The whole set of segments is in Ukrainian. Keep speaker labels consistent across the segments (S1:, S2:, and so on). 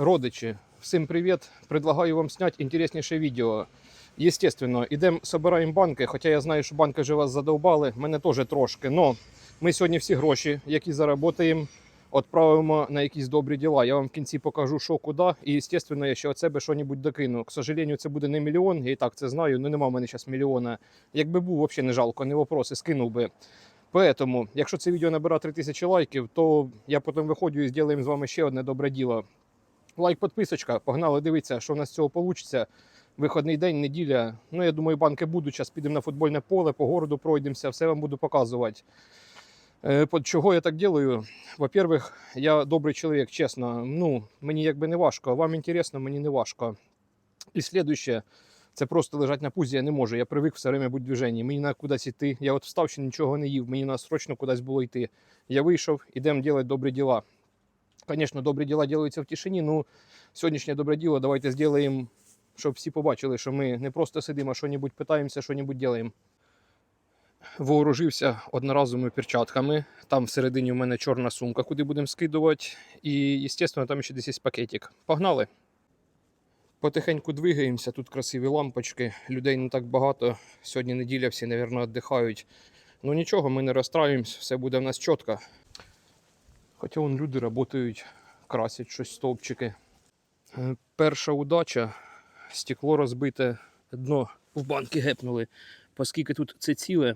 S1: Родичі, всім привіт! Предлагаю вам зняти інтересніше відео. Естественно, ідемо, собираємо банки, хоча я знаю, що банки вже вас задовбали, мене теж трошки. Но ми сьогодні всі гроші, які заработаємо, відправимо на якісь добрі діла. Я вам в кінці покажу, що куди. І, естественно, я ще від себе щось докину. К сожалению, це буде не мільйон, я і так це знаю, ну нема в мене зараз мільйона. Якби був, взагалі не жалко, не вопроси, скинув би. Поэтому, якщо це відео набере 3000 лайків, то я потім виходжу і зробимо з вами ще одне добре діло. Лайк, підписочка, погнали дивитися, що в нас з цього вийде. Виходний день, неділя. Ну, я думаю, банки будуть. Зараз підемо на футбольне поле, по городу пройдемося, все вам буду показувати. Е, под чого я так делаю? Во-первых, я добрий чоловік, чесно. Ну, мені якби не важко. Вам інтересно, мені не важко. І слідуще, це просто лежать на пузі, я не можу. Я привик все время бути в движенні. Мені треба кудись йти. Я от встав, ще нічого не їв, мені треба срочно кудись було йти. Я вийшов, ідемо робити добрі діла. Звісно, добрі діла ділаються в тишині. Ну, сьогоднішнє добре діло давайте зробимо, щоб всі побачили, що ми не просто сидимо, а що-небудь питаємося, що-небудь робимо. Вооружився одноразовими перчатками. Там всередині у мене чорна сумка, куди будемо скидувати. І, звісно, там ще десь є пакетик. Погнали! Потихеньку двигаємося, тут красиві лампочки, людей не так багато. Сьогодні неділя, всі, мабуть, віддихають. Ну нічого, ми не розстраюємось, все буде в нас чітко. Хоча вон люди працюють, красять щось стовпчики. Е, Перша удача. Стекло розбите, дно в банки гепнули. Оскільки тут це ціле,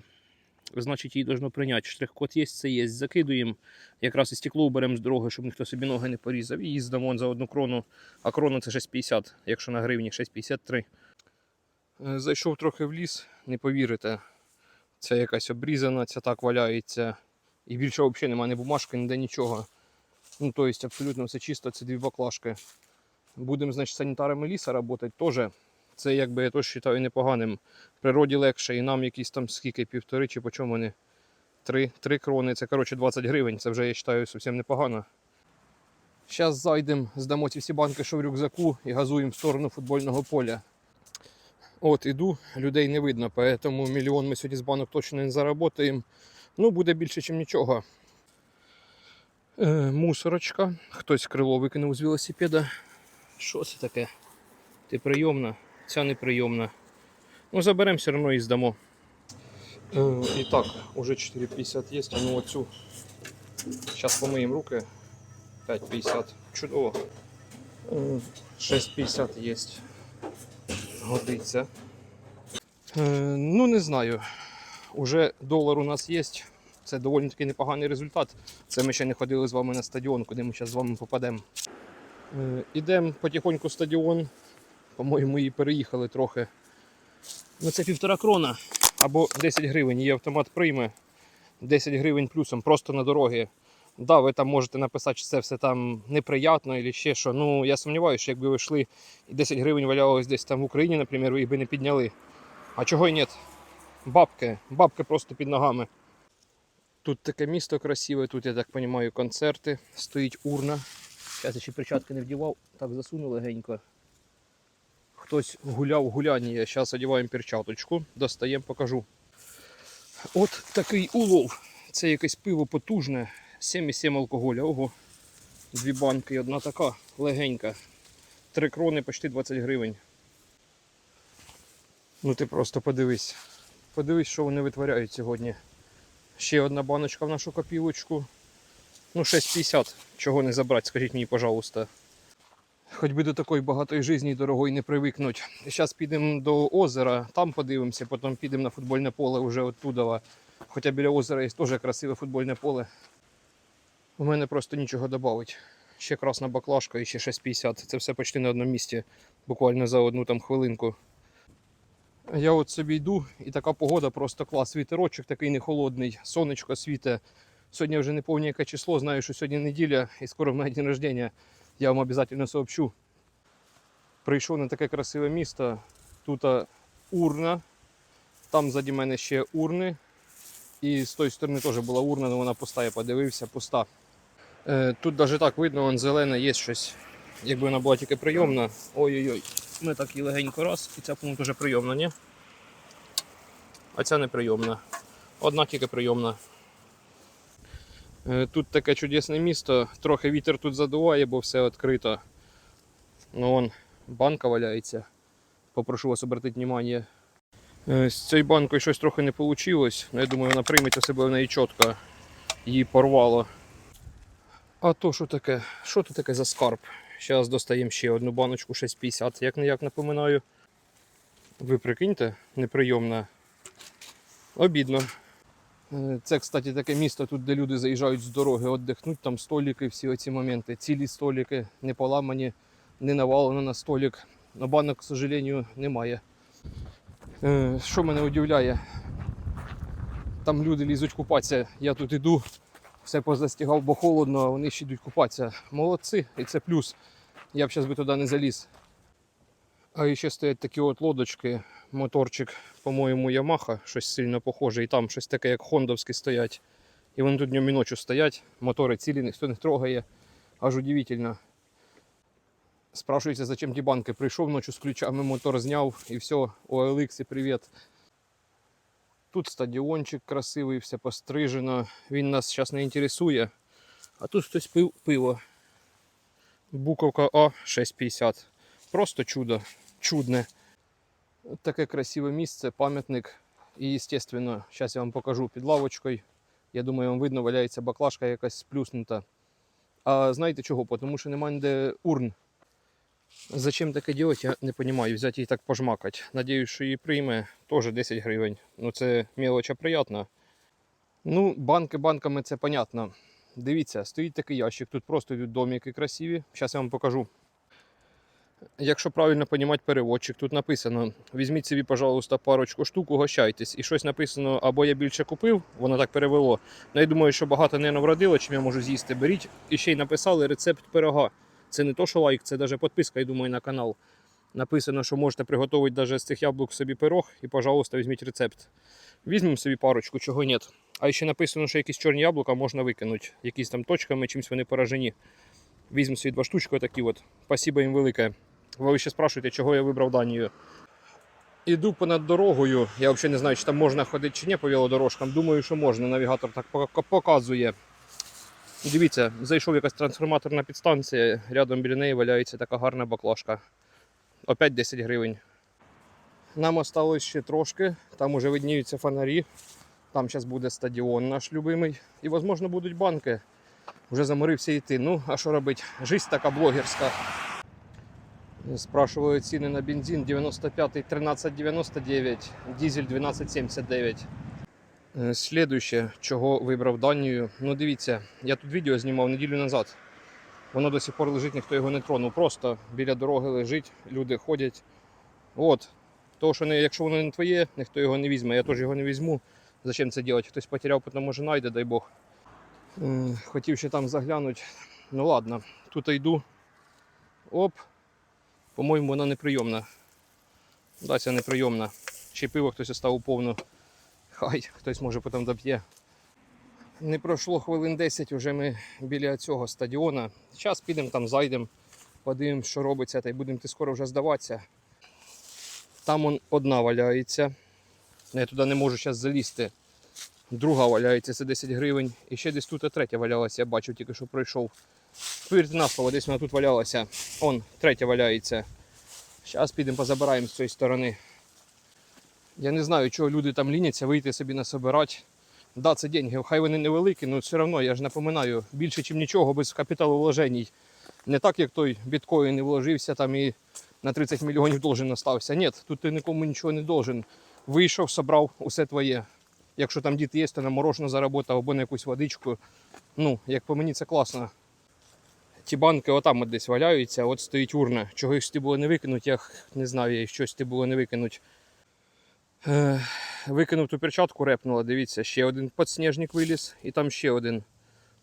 S1: значить її должно прийняти. Штрих-код є, це є. Закидуємо. Якраз і стекло беремо з дороги, щоб ніхто собі ноги не порізав. І їздимо за одну крону. А крона це 6,50, якщо на гривні 6,53. Е, Зайшов трохи в ліс, не повірите. Це якась обрізана, ця так валяється. І більше взагалі немає ні бумажки, ніде нічого. Ну, тобто абсолютно все чисто, це дві баклажки. Будемо, значить, санітарами ліса працювати теж. Це якби я теж вважаю непоганим. В Природі легше, і нам якісь там скільки, півтори чи по чому вони. Три, три крони, це коротше 20 гривень. Це вже я вважаю зовсім непогано. Зараз зайдемо, здамо ці всі банки, що в рюкзаку, і газуємо в сторону футбольного поля. От іду, людей не видно, тому мільйон ми сьогодні з банок точно не заработаємо. Ну, буде більше, ніж нічого. Е, мусорочка. Хтось крило викинув з велосипеда. Що це таке? Ти прийомна, ця неприйомна. Ну, заберемо все одно і здамо. Е, і так, уже 4,50 є, ну оцю. Зараз помиємо руки. 5,50. Чудово. Е, 6,50 є. Годиться. Е, ну, не знаю. Уже долар у нас є. Це доволі таки непоганий результат. Це ми ще не ходили з вами на стадіон, куди ми зараз з вами попадемо. Е, Ідемо потихоньку стадіон. По-моєму, і переїхали трохи. Ну це півтора крона або 10 гривень. Її автомат прийме. 10 гривень плюсом просто на дорогі. Да, ви там можете написати, що це все там неприятно або ще що. Ну я сумніваюся, що якби ви йшли і 10 гривень валялось десь там в Україні, наприклад, ви їх би не підняли. А чого й ні? Бабки, бабки просто під ногами. Тут таке місто красиве, тут, я так розумію, концерти. Стоїть урна. Зараз я ще перчатки не вдівав, так засунув легенько. Хтось гуляв гуляння. Зараз одягаємо перчаточку, достаємо, покажу. От такий улов. Це якесь пиво потужне, 7,7 алкоголя. Ого. Дві банки, і одна така легенька. Три крони, почти 20 гривень. Ну ти просто подивись. Подивись, що вони витворяють сьогодні. Ще одна баночка в нашу копілочку. Ну, 6,50. Чого не забрати, скажіть мені, пожалуйста. Хоч би до такої багатої житті дорогої не привикнуть. Зараз підемо до озера, там подивимося, потім підемо на футбольне поле вже оттуда. Хоча біля озера є теж красиве футбольне поле. У мене просто нічого додати. Ще красна баклажка і ще 6,50. Це все почти на одному місці, буквально за одну там хвилинку. Я от собі йду, і така погода просто клас. Вітерочок такий не холодний, сонечко світе. Сьогодні вже не пам'ятаю яке число, знаю, що сьогодні неділя і скоро в мене день рождения. Я вам обов'язково сообщу. Прийшов на таке красиве місто. Тут урна, там ззаді мене ще урни. І з тої сторони теж була урна, але вона пуста, я подивився, пуста. Е, тут навіть так видно, вон зелене є щось. Якби вона була тільки прийомна. Ой-ой-ой. Ми так і легенько раз, і ця по-моєму, теж прийомна, ні? А ця не прийомна. Одна тільки прийомна. Е, Тут таке чудесне місто, трохи вітер тут задуває, бо все відкрито. Ну, вон банка валяється. Попрошу вас обратити увагу. Е, З цією банкою щось трохи не вийшло. Ну, я думаю, вона прийметься себе в неї чітко. Її порвало. А то що таке? Що тут таке за скарб? Зараз достаємо ще одну баночку 6,50, як не як напоминаю. Ви прикиньте, неприйомна. Обідно. Е, Це, кстати, таке місто, тут, де люди заїжджають з дороги, віддихнуть, там столики, всі оці моменти, цілі столики, не поламані, не навалено на столик. Но банок, к сожалению, немає. Е, Що мене удивляє? Там люди лізуть купатися, я тут іду, все позастігав, бо холодно, вони ще йдуть купатися. Молодці, і це плюс. Я б зараз би туди не заліз. А ще стоять такі от лодочки, моторчик, по-моєму, Ямаха, щось сильно похоже, і там щось таке, як хондовські стоять. І вони тут днем і ночі стоять, мотори цілі, ніхто не трогає. Аж удивительно. Спрашується, зачем ті банки. Прийшов ночі з ключами, мотор зняв і все, OLX і привіт. Тут стадіончик красивий, все пострижено. Він нас зараз не інтересує. А тут хтось пив пиво. Буковка А 650. Просто чудо. Чудне. Таке красиве місце, пам'ятник. І, звісно, зараз я вам покажу під лавочкою. Я думаю, вам видно, валяється баклажка якась сплюснута. А знаєте чого? Тому що немає ніде урн. Зачем таке робити, я не розумію. Взяти її так пожмакати. Надіюсь, що її прийме теж 10 гривень. Ну це мелоча приятна. Ну, банки банками це понятно. Дивіться, стоїть такий ящик, тут просто йдуть домики красиві. Зараз я вам покажу. Якщо правильно розуміти переводчик, тут написано: візьміть собі, пожалуйста, парочку штук, угощайтесь. І щось написано, або я більше купив, воно так перевело. Ну, я думаю, що багато не навродило, чим я можу з'їсти. Беріть і ще й написали рецепт пирога. Це не то, що лайк, це навіть підписка, я думаю, на канал. Написано, що можете приготувати навіть з цих яблук собі пирог і, пожалуйста, візьміть рецепт. Візьмемо собі парочку, чого ні. А ще написано, що якісь чорні яблука можна викинути. Якісь там точками, чимось вони поражені. Візьмемо собі два штучки такі от. Спасибо їм велике. Ви ще спрашуєте, чого я вибрав Данію. Іду понад дорогою. Я взагалі не знаю, чи там можна ходити чи ні по велодорожкам. Думаю, що можна. Навігатор так пока- Дивіться, зайшов якась трансформаторна підстанція, рядом біля неї валяється така гарна баклажка. Опять 10 гривень. Нам осталось ще трошки, там уже видніються фонарі. Там зараз буде стадіон наш любимий. І, можливо, будуть банки. Вже заморився йти. Ну, а що робити? Жизнь така блогерська. Спрашиваю ціни на бензин 95 13,99, дизель 12,79. Е, Слідуще, чого вибрав Данію. Ну дивіться, я тут відео знімав неділю назад. Воно до сих пор лежить, ніхто його не тронув. Просто біля дороги лежить, люди ходять. От. То, що не, якщо воно не твоє, ніхто його не візьме. Я теж його не візьму. Зачем це робити? Хтось потеряв, потім може знайде, дай Бог. Хотів ще там заглянути. Ну ладно, тут йду. Оп. По-моєму, вона неприйомна. Да, неприйомна. Ще пиво хтось оставив повну. Хай, хтось може потім доп'є. Не пройшло хвилин 10, вже ми біля цього стадіона. Зараз підемо там, зайдемо, подивимось, що робиться, та й будемо ти скоро вже здаватися. Там он одна валяється. Я туди не можу зараз залізти. Друга валяється, це 10 гривень. І ще десь тут третя валялася, я бачив, тільки що пройшов. Повірте на слово, десь вона тут валялася. Он, третя валяється. Зараз підемо позабираємо з цієї сторони. Я не знаю, чого люди там ліняться, вийти собі насобирати. Да, це деньги, хай вони невеликі, але все одно, я ж напоминаю, більше, ніж нічого, без капіталовложень. Не так, як той біткоін не вложився там і на 30 мільйонів должен остався. Ні, тут ти нікому нічого не должен. Вийшов, собрав, усе твоє. Якщо там діти є, то на мороженое заработав або на якусь водичку. Ну, як по мені, це класно. Ті банки отам от десь валяються, от стоїть урна. Чого їх ти було не викинуть, я не знаю, щось ти було не викинуть. Е, викинув ту перчатку, репнула, дивіться, ще один подснежник виліз і там ще один.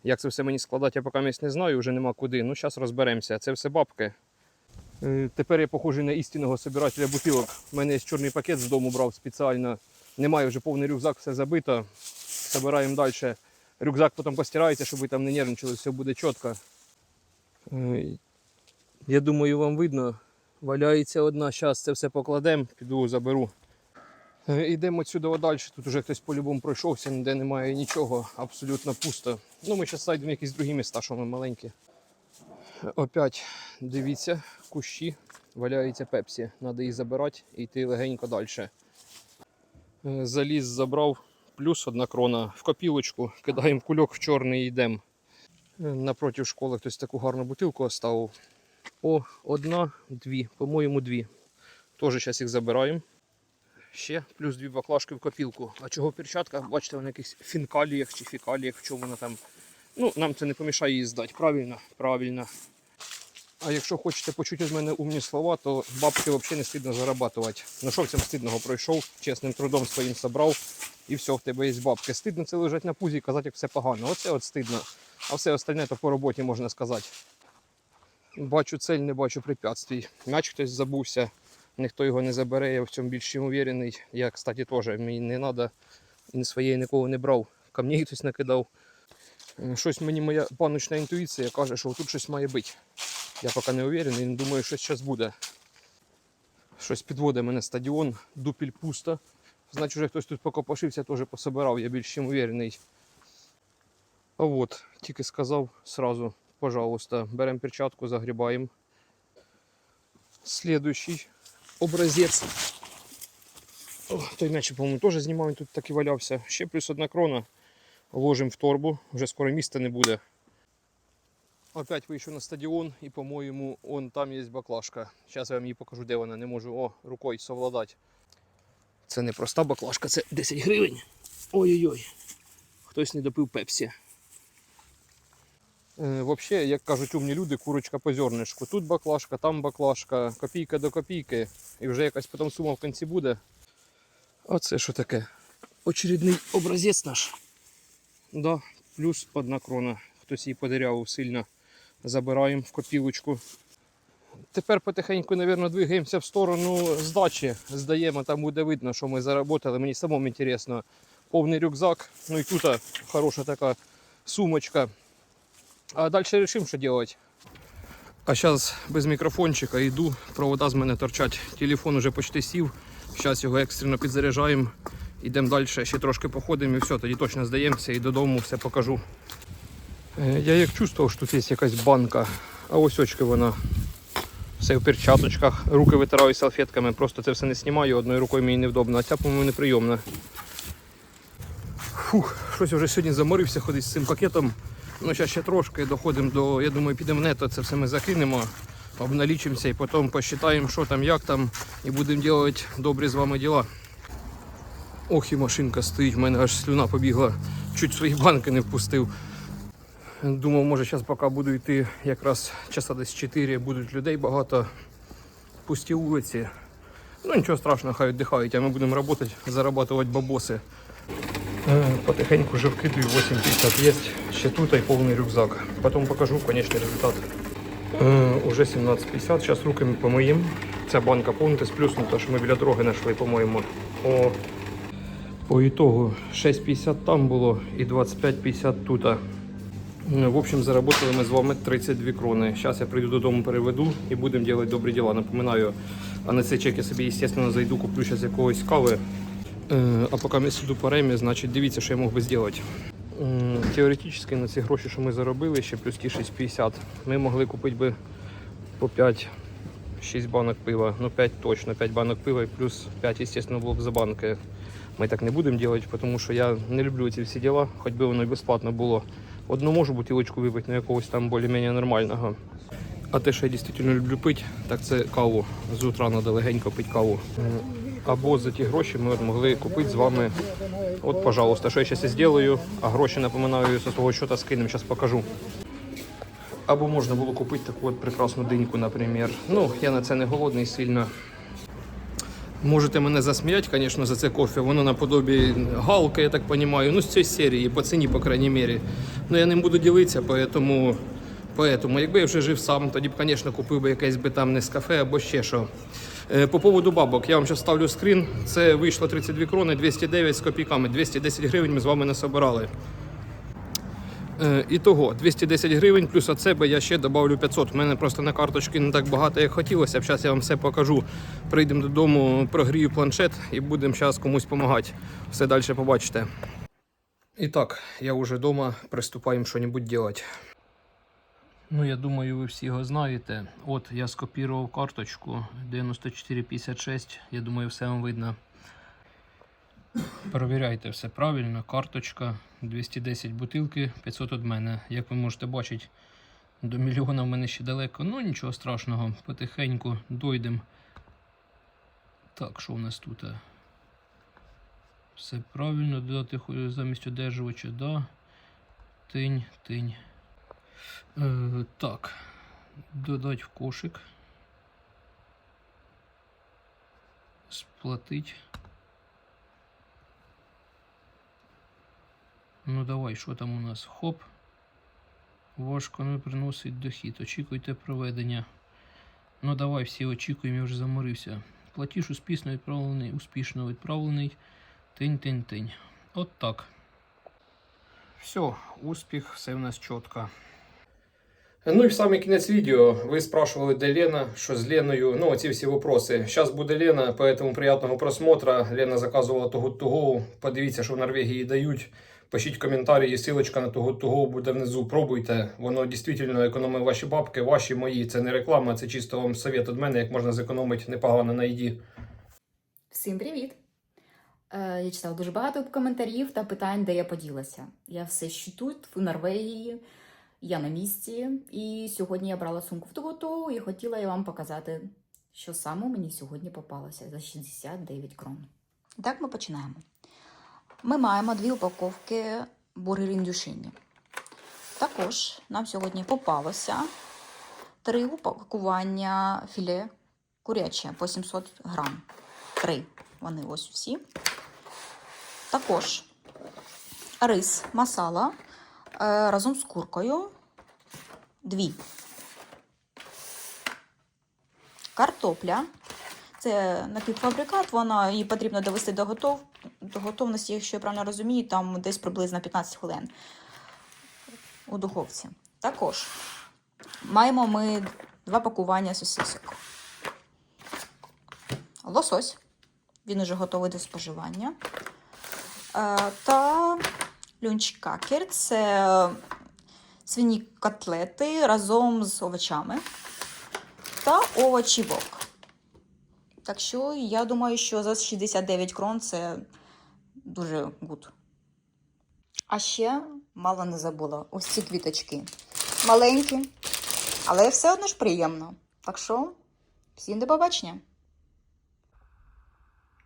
S1: Як це все мені складати, я поки не знаю, вже нема куди. Ну, зараз розберемося. Це все бабки. Е, Тепер я похожий на істинного собирателя бутилок. У мене є чорний пакет з дому брав спеціально. Немає вже повний рюкзак, все забито. Собираємо далі. Рюкзак потім постирається, щоб ви там не нервничали, все буде чітко. Е, Я думаю, вам видно. Валяється одна, зараз це все покладемо, піду заберу. Е, Йдемо сюди далі. Тут уже хтось по-любому пройшовся, ніде немає нічого, абсолютно пусто. Ну, ми зараз зайдемо якісь другі міста, що ми маленькі. Опять дивіться, кущі, валяється пепсі. Треба її забирати і йти легенько далі. Заліз, забрав, плюс одна крона в копілочку, кидаємо кульок в чорний і йдемо. Напроти школи хтось таку гарну бутилку оставив. О, одна, дві, по-моєму, дві. Теж зараз їх забираємо. Ще плюс дві баклажки в копілку. А чого в перчатках? Бачите, вони в якихось фінкаліях чи фікаліях, в чому воно там. Ну, нам це не помішає її здати. Правильно, правильно. А якщо хочете почути від мене умні слова, то бабки взагалі не стидно зарабатувати. Ну що в цьому стидного пройшов, чесним трудом своїм собрав, і все, в тебе є бабки. Стидно це лежать на пузі і казати, як все погано. Оце от стидно. А все остальне то по роботі можна сказати. Бачу цель, не бачу препятствий. М'яч хтось забувся, ніхто його не забере, я в цьому більш чим уверений. Я, кстати, теж мені не треба, ні своєї нікого не брав. Камней хтось накидав. Щось мені моя паночна інтуїція каже, що тут щось має бути. Я поки не уверений, не думаю, що зараз буде. Щось підводить мене стадіон, дупіль пусто. Значить, вже хтось тут покопошився, теж пособирав, я більш чим уверений. А от, тільки сказав сразу, пожалуйста, беремо перчатку, загрібаємо. Следующий образець. О, той м'яч, по-моєму, теж знімав, тут так і валявся. Ще плюс одна крона. Ложимо в торбу, вже скоро місця не буде. Опять вийшов на стадіон і, по-моєму, он там є баклажка. Зараз я вам її покажу, де вона. Не можу о, рукою совладати. Це не проста баклажка, це 10 гривень. Ой-ой-ой. Хтось не допив пепсі. Е, Взагалі, як кажуть умні люди, курочка по зернишку. Тут баклажка, там баклажка, копійка до копійки. І вже якась потім сума в кінці буде. А це що таке? Очередний образець наш. Да, плюс одна крона. Хтось її подерявив сильно. Забираємо в копілочку. Тепер потихеньку, мабуть, двигаємося в сторону здачі. Здаємо, там буде видно, що ми заработали. Мені самому цікаво. Повний рюкзак. Ну і тут хороша така сумочка. А далі вирішимо, що робити. А зараз без мікрофончика йду, провода з мене торчать. Телефон уже почти сів. Зараз його екстрено підзаряджаємо. Йдемо далі, ще трошки походимо і все, тоді точно здаємося і додому все покажу. Е, Я як чувствував, що тут є якась банка, а ось очки вона. Все в перчаточках, руки витираю салфетками, просто це все не знімаю, одною рукою мені невдобно, а ця, по-моєму, неприйомна. Фух, щось вже сьогодні заморився ходити з цим пакетом. Ну, зараз ще трошки доходимо до, я думаю, підемо нето, це все ми закинемо, обналічимося і потім посчитаємо, що там, як там, і будемо робити добрі з вами діла. Ох, і машинка стоїть, в мене аж слюна побігла, чуть свої банки не впустив. Думав, може зараз поки буду йти якраз часа десь 4, будуть людей багато, пусті вулиці. Ну нічого страшного, хай віддихають, а ми будемо працювати, зарабатувати бабоси. Потихеньку вже вкидаю 8,50 є, ще тут і повний рюкзак. Потім покажу конечний результат. Е, Уже 17,50, зараз руки ми помиємо. Ця банка повністю сплюснута, що ми біля дороги знайшли, по-моєму. О, по ітогу 6,50 там було і 25,50 тут. Е, В общем, заработали ми з вами 32 крони. Зараз я прийду додому, переведу і будемо робити добрі діла. Напоминаю, а на цей чек я собі, звісно, зайду, куплю зараз якогось кави. Е, А поки я сиду по ремі, значить дивіться, що я мог би зробити. Теоретично на ці гроші, що ми заробили, ще плюс ті 6,50, ми могли купити би по 5 6 банок пива, ну 5 точно, 5 банок пива і плюс 5, естественно, було б за банки. Ми так не будемо робити, тому що я не люблю ці всі діла, хоч би воно і безплатно було. Одну можу бутилочку випити, ну якогось там більш-менш нормального. А те, що я дійсно люблю пити, так це каву. З утра треба легенько пити каву. Або за ті гроші ми от могли купити з вами. От, пожалуйста, що я зараз зроблю, а гроші напоминаю зі свого счета скинемо, зараз покажу. Або можна було купити таку от прекрасну диньку, наприклад. Ну, я на це не голодний сильно. Можете мене засміяти, звісно, за це кофе. Воно наподобі галки, я так розумію. Ну, з цієї серії, по ціні, по крайній мірі. Ну, я ним буду ділитися, поэтому, поэтому, якби я вже жив сам, тоді б, звісно, купив би якесь би там не з кафе або ще що. Е, По поводу бабок, я вам зараз ставлю скрін. Це вийшло 32 крони, 209 з копійками, 210 гривень ми з вами насобирали. Е, Ітого 210 гривень, плюс від себе я ще додавлю 500. У мене просто на карточці не так багато, як хотілося. Зараз я вам все покажу. Прийдемо додому, прогрію планшет і будемо зараз комусь допомагати. Все далі побачите. І так, я вже вдома, приступаємо щось робити. Ну, я думаю, ви всі його знаєте. От я скопірував карточку 9456. Я думаю, все вам видно. Перевіряйте все правильно. Карточка 210 бутилки, 500 від мене. Як ви можете бачити, до мільйона в мене ще далеко. Ну нічого страшного, потихеньку дойдемо. Так, що у нас тут? Все правильно, додати замість одержувача, да. Тинь, тинь. Е, так. Додать в кошик. Сплатить. Ну давай, що там у нас? Хоп. Важко не приносить дохід. Очікуйте проведення. Ну давай, всі очікуємо, я вже заморився. Платіж успішно відправлений, успішно відправлений. Тинь-тинь-тинь. От так. Все, успіх, все в нас чітко. Ну і в самий кінець відео ви спрашивали, де Лена, що з Леною. Ну, оці всі вопроси. Зараз буде Лена, поэтому приятного просмотра. Лена заказувала To Go. Подивіться, що в Норвегії дають. Пишіть коментарі, ссылочка на Too Good To буде внизу. Пробуйте. Воно дійсно економить ваші бабки, ваші мої. Це не реклама, це чисто вам совет від мене, як можна зекономити непогано на їді.
S2: Всім привіт! Е, Я читала дуже багато коментарів та питань, де я поділася. Я все ще тут, в Норвегії, я на місці, і сьогодні я брала сумку в Туготу і хотіла я вам показати, що саме мені сьогодні попалося за 69 крон. Так ми починаємо. Ми маємо дві упаковки бургерів індюшині. Також нам сьогодні попалося три упакування філе куряче по 700 грам. Три. Вони ось всі. Також рис масала разом з куркою. Дві. Картопля. Це напівфабрикат, вона її потрібно довести до, готов, до готовності, якщо я правильно розумію, там десь приблизно 15 хвилин у духовці. Також маємо ми два пакування сосисок. Лосось. Він уже готовий до споживання. Е, Та люнчкакер це свині котлети разом з овочами та овочівок. Так що я думаю, що за 69 крон це дуже гуд. А ще мало не забула ось ці квіточки. Маленькі, але все одно ж приємно. Так що, всім до побачення!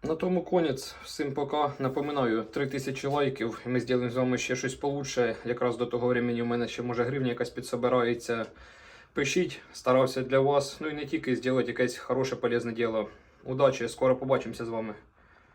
S1: На тому конець. Всім пока. Напоминаю, 3000 лайків, ми зділимо з вами ще щось получше. Якраз до того времени у мене ще може гривня якась підсобирається. Пишіть, старався для вас. Ну і не тільки зробити якесь хороше полезне діло. Удачі, скоро побачимося з вами.